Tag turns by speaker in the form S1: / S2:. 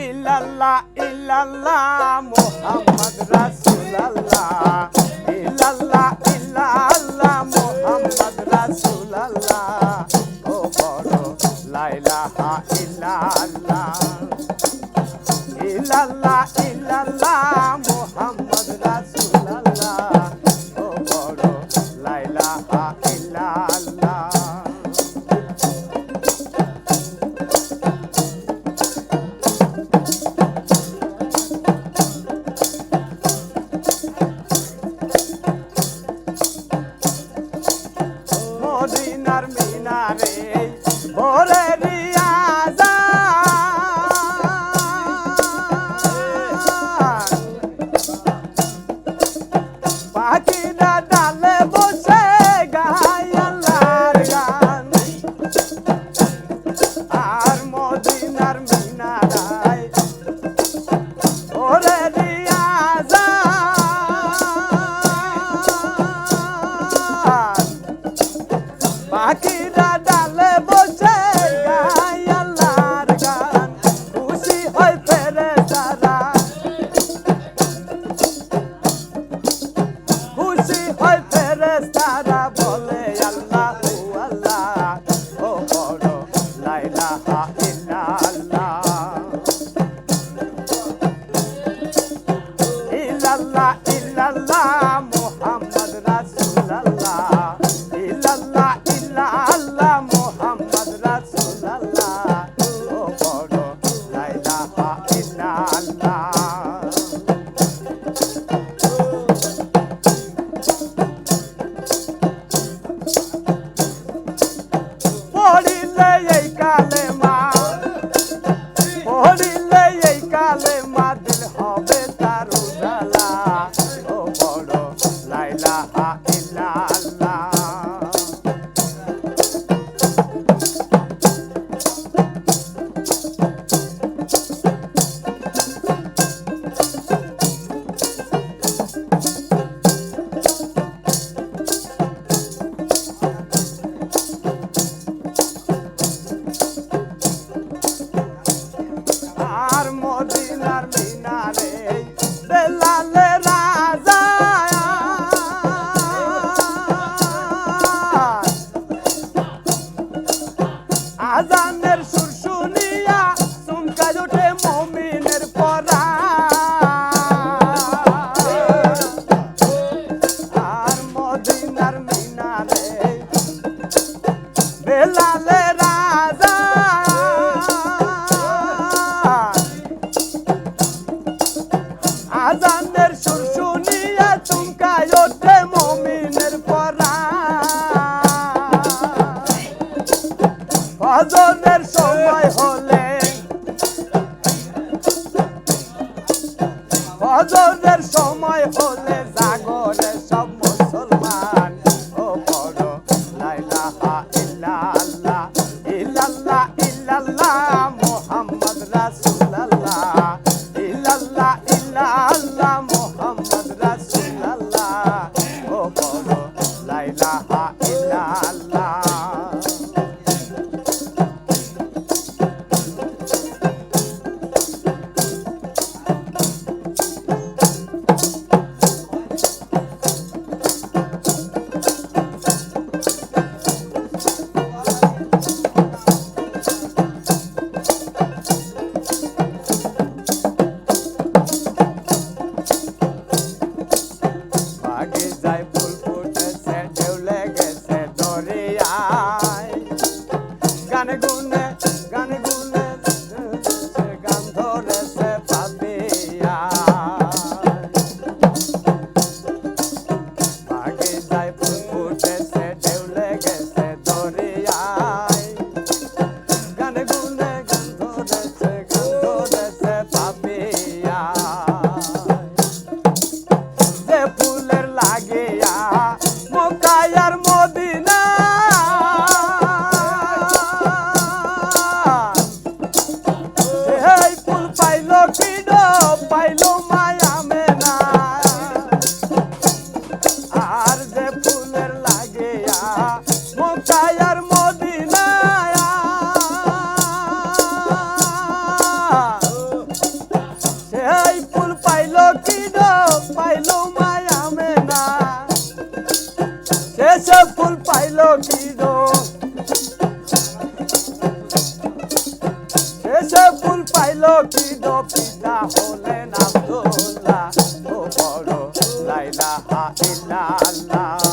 S1: ইল্লাল্লাহ ইল্লাল্লাহ মোহাম্মদ রাসূলুল্লাহ। ইল্লাল্লাহ ইল্লাল্লাহ মোহাম্মদ রাসূলুল্লাহ। ও বড় লা ইলাহা ইল্লাল্লাহ ইলাল্লাহ ইল্লাল্লাহ মোহাম্মদ রাসূলুল্লাহ। ও বড় লা পাখিরা ডালে বসে গায় আল্লাহর গান। খুশি হয় ফেরে তারা খুশি হয় ফেরে তারা আজানের গজলের সময় হলে Hallelujah. লক্ষ্মীর পাইল মায়া মেনা সেসব ফুল পাইল কির সেসব ফুল পাইল কির পিতা হলেন আব্দুল্লাহ ও বড় লাইলা ইল্লাল্লাহ